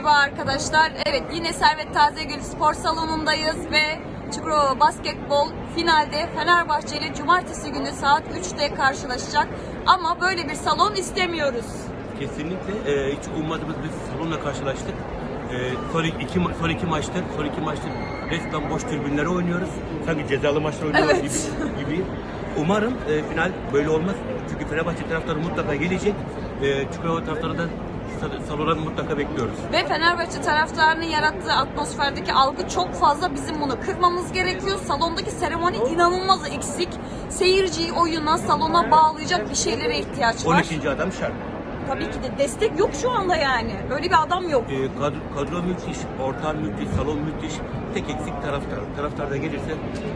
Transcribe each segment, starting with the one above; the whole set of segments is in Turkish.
arkadaşlar. Evet yine Servet Tazegül Spor Salonu'ndayız ve Çukurova Basketbol finalde Fenerbahçe ile cumartesi günü saat 3'te karşılaşacak. Ama böyle bir salon istemiyoruz. Kesinlikle e, hiç ummadığımız bir salonla karşılaştık. E, son, iki, son iki maçtır, son iki maçtır resmen boş tribünlere oynuyoruz. Sanki cezalı maçlar oynuyorlar Evet. gibi, gibi. Umarım e, final böyle olmaz. Çünkü Fenerbahçe taraftarı mutlaka gelecek. E, Çukurova taraftarı da sal- salona mutlaka bekliyoruz. Ve Fenerbahçe taraftarının yarattığı atmosferdeki algı çok fazla. Bizim bunu kırmamız gerekiyor. Salondaki seremoni inanılmaz eksik. Seyirciyi oyuna, salona bağlayacak bir şeylere ihtiyaç var. 12. adam şart. Tabii ki de destek yok şu anda yani. Öyle bir adam yok. E, kadro, kadro müthiş, ortam müthiş, salon müthiş. Tek eksik taraftar. Taraftar da gelirse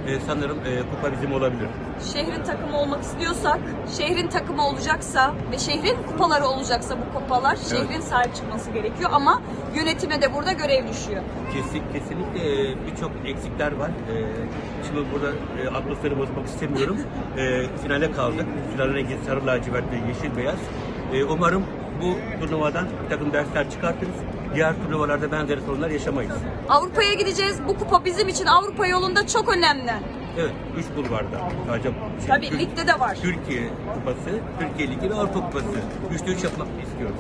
e, sanırım e, kupa bizim olabilir. Şehrin takımı olmak istiyorsak, şehrin takımı olacaksa ve şehrin kupaları olacaksa bu kupalar şehrin sahip çıkması gerekiyor ama yönetime de burada görev düşüyor. Kesin, kesinlikle e, birçok eksikler var. E, Şimdi burada e, atmosferi bozmak istemiyorum. E, Finale kaldık. Finalin rengi sarı lacivert ve yeşil beyaz. E, Umarım bu turnuvadan bir takım dersler çıkartırız. Diğer turnuvalarda benzeri sorunlar yaşamayız. Avrupa'ya gideceğiz. Bu kupa bizim için Avrupa yolunda çok önemli. Evet, üç kulvarda. Sadece şey, Tabii Tür- ligde de var. Türkiye Kupası, Türkiye Ligi ve Avrupa Kupası. Üçte üç yapmak istiyoruz.